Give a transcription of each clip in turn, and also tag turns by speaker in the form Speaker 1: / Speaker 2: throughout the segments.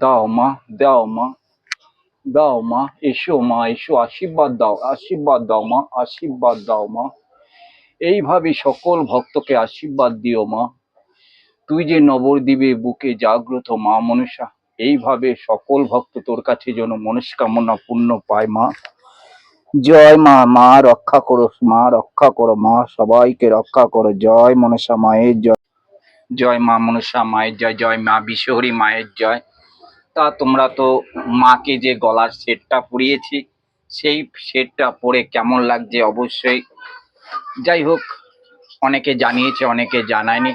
Speaker 1: দাও মা দাও মা দাও মা, এসো মা, এসো, আশীর্বাদ দাও আশীর্বাদ দাও মা, আশীর্বাদ দাও মা। এইভাবে সকল ভক্তকে আশীর্বাদ দিও মা। তুই যে নবদ্বীপে বুকে জাগ্রত মা মনসা, এইভাবে সকল ভক্ত তোর কাছে যেন মনস্কামনা পূর্ণ পায় মা। জয় মা মা রক্ষা করো, মা রক্ষা করো, মা সবাইকে রক্ষা করো। জয় মনসা, মায়ের জয়। জয় মা মনসা, মায়ের জয়। জয় মা বিশ্বহরী মায়ের জয়। তা তোমরা তো মাকে যে গলার সেটটা পরিয়েছি, সেই সেটটা পরে কেমন লাগছে অবশ্যই। যাই হোক, অনেকে জানিয়েছে, অনেকে জানায়নি।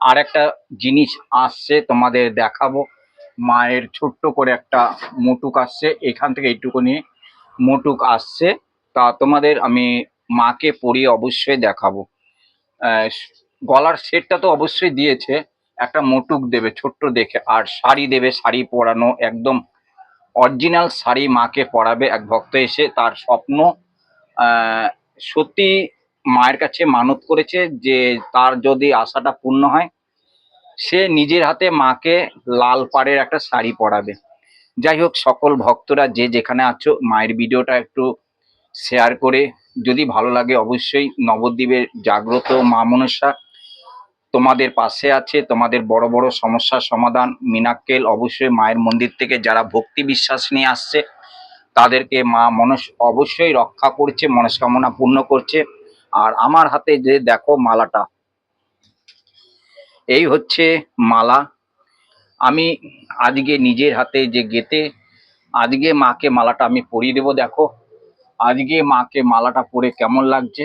Speaker 1: আর একটা জিনিস আসছে, তোমাদের দেখাবো। মায়ের ছোট্ট করে একটা মুটুক আসছে, এখান থেকে এইটুকু নিয়ে মুটুক আসছে। তা তোমাদের আমি মাকে পরিয়ে অবশ্যই দেখাবো। গলার সেটটা তো অবশ্যই দিয়েছে। একটা মুটুক দেবে, ছোট্ট দেখে। আর শাড়ি দেবে, শাড়ি পরানো একদম অরিজিনাল শাড়ি মাকে পরাবে এক ভক্ত এসে। তার স্বপ্ন সত্যি মায়ের কাছে মানত করেছে যে তার যদি আশাটা পূর্ণ হয়, সে নিজের হাতে মাকে লাল পাড়ের একটা শাড়ি পরাবে। যাই হোক, সকল ভক্তরা যে যেখানে আছো, মায়ের ভিডিওটা একটু শেয়ার করে। যদি ভালো লাগে অবশ্যই নবদ্বীপের জাগ্রত মা মনসা। তোমাদের পাশে আছে, তোমাদের বড় বড় সমস্যার সমাধান মিনাক্কেল অবশ্যই মায়ের মন্দির থেকে যারা ভক্তি বিশ্বাস নিয়ে আসছে, তাদেরকে মা মনস অবশ্যই রক্ষা করছে, মনস্কামনা পূর্ণ করছে। আর আমার হাতে যে দেখো মালাটা, এই হচ্ছে মালা। আমি আজকে নিজের হাতে যে গেতে আজকে মাকে মালাটা আমি পরিয়ে দেবো, দেখো। আজকে মাকে মালাটা পরে কেমন লাগছে,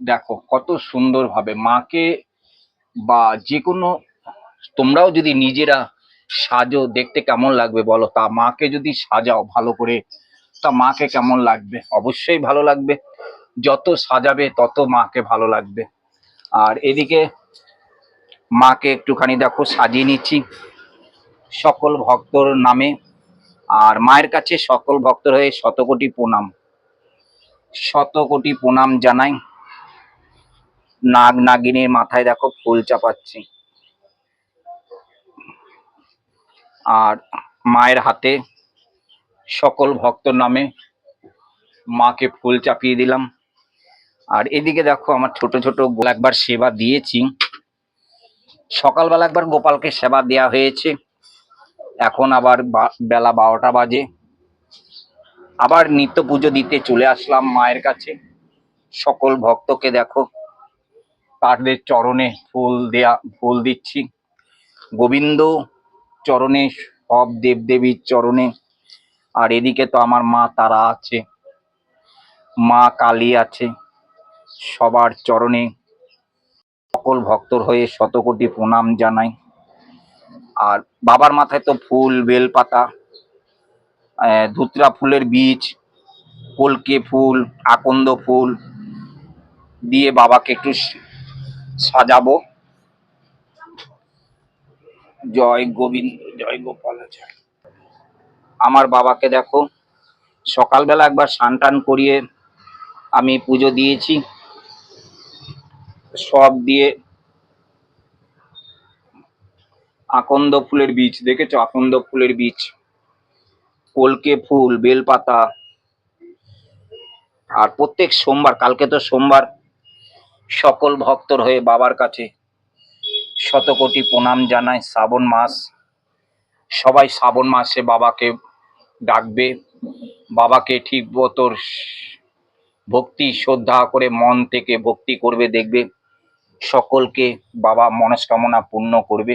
Speaker 1: দেখো কত সুন্দরভাবে মাকে বা যে কোনো তোমরাও যদি নিজেরা সাজো, দেখতে কেমন লাগবে বলো? তা মাকে যদি সাজাও ভালো করে, তা মাকে কেমন লাগবে? অবশ্যই ভালো লাগবে। যত সাজাবে, তত মাকে ভালো লাগবে। আর এদিকে মাকে একটুখানি দেখো, সাজিয়ে নিচ্ছি। সকল ভক্তর নামে। আর মায়ের কাছে সকল ভক্তর হয়ে শতকোটি প্রণাম। শতকোটি প্রণাম জানাই। নাগ নাগিনীর মাথায় দেখো ফুল চাপাচ্ছি। আর মায়ের হাতে সকল ভক্তর নামে মাকে ফুল চাপিয়ে দিলাম। আর এদিকে দেখো আমার ছোট ছোট একবার সেবা দিয়েছি। সকালবেলা একবার গোপালকে সেবা দেওয়া হয়েছে। এখন আবার বেলা বারোটা বাজে। আবার নিত্য পুজো দিতে চলে আসলাম মায়ের কাছে। সকল ভক্তকে দেখো তাদের চরণে ফুল দেয়া, ফুল দিচ্ছি। গোবিন্দ চরণে, সব দেবদেবীর চরণে। আর এদিকে তো আমার মা তারা আছে। মা কালী আছে। সবার চরণে সকল ভক্তর হয়ে শতকোটি প্রণাম জানাই। আর বাবার মাথায় তো ফুল, বেলপাতা ধুতরা ফুলের বীজ, কলকে ফুল, আকন্দ ফুল দিয়ে বাবাকে একটু সাজাবো। জয় গোবিন্দ, জয় গোপাল আমার বাবাকে দেখো, সকালবেলা একবার স্নান টান করিয়ে আমি পুজো দিয়েছি। সব দিয়ে আকন্দ ফুলের বীজ, দেখেছ? আকন্দ ফুলের বীজ। কলকে ফুল, বেলপাতা। আর প্রত্যেক সোমবার, কালকে তো সোমবার সকল ভক্তর হয়ে বাবার কাছে শতকোটি প্রণাম জানায় শ্রাবণ মাস। সবাই শ্রাবণ মাসে বাবাকে ডাকবে। বাবাকে ঠিক মতোর ভক্তি, শ্রদ্ধা করে মন থেকে ভক্তি করবে, দেখবে সকলকে বাবা মনস্কামনা পূর্ণ করবে।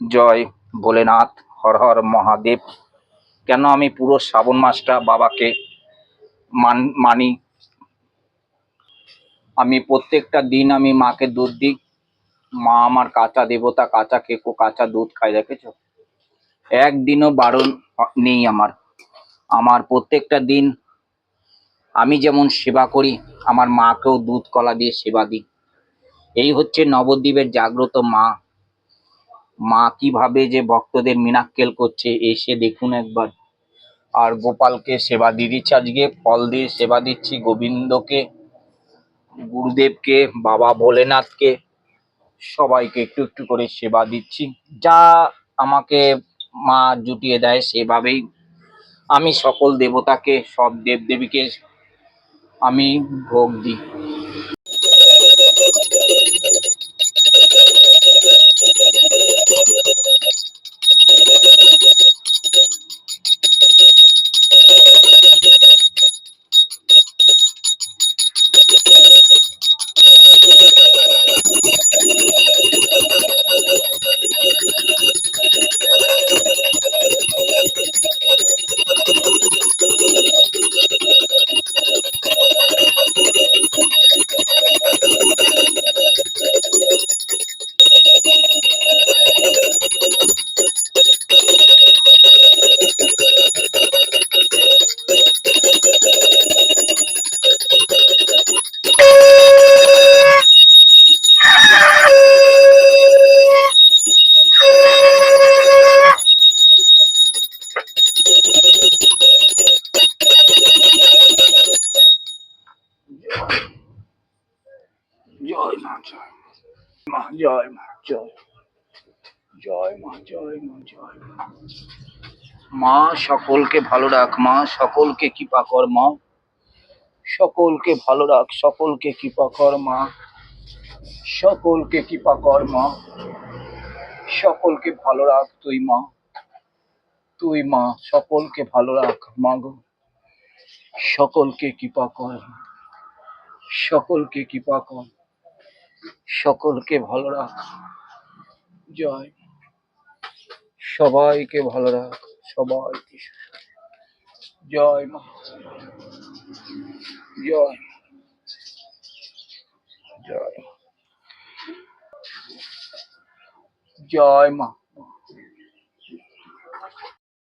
Speaker 1: জয় ভোলেনাথ, হর হর মহাদেব। কেন আমি পুরো শ্রাবণ মাসটা বাবাকে মান, মানি আমি প্রত্যেকটা দিন আমি মাকে দুধ দিই। মা আমার কাঁচা দেবতা, কাঁচা কেকো, কাঁচা দুধ খাই দেখেছ? একদিনও বারণ নেই আমার। আমার প্রত্যেকটা দিন আমি যেমন সেবা করি, আমার মাকেও দুধ, কলা দিয়ে সেবা দিই। এই হচ্ছে নবদ্বীপের জাগ্রত মা। মা কীভাবে যে ভক্তদের মিনাক্কেল করছে, এসে দেখুন একবার। আর গোপালকে সেবা দিয়ে দিচ্ছি। আজকে ফল দিয়ে সেবা দিচ্ছি, গোবিন্দকে গুরুদেবকে, বাবা ভোলেনাথকে সবাইকে একটু একটু করে সেবা দিচ্ছি। যা আমাকে
Speaker 2: মা জুটিয়ে দেয় সেভাবেই আমি সকল দেবতাকে সব দেব দেবীকে আমি ভোগ দিই।
Speaker 1: জয় মা জয় মা। জয় মা, জয় জয় মা জয় মা জয় মা। সকলকে ভালো রাখ। মা, সকলকে কৃপা কর মা। সকলকে ভালো রাখ। সকলকে কৃপা কর মা। সকলকে কৃপা কর মা। সকলকে ভালো রাখ তুই মা। তুই মা, সকলকে ভালো রাখ মা গো। সকলকে কৃপা কর সকলকে কৃপা কর সকলকে ভালো রাখ। জয়। সবাইকে ভালো রাখ। সবাইকে জয় মা। জয়। জয় জয় মা।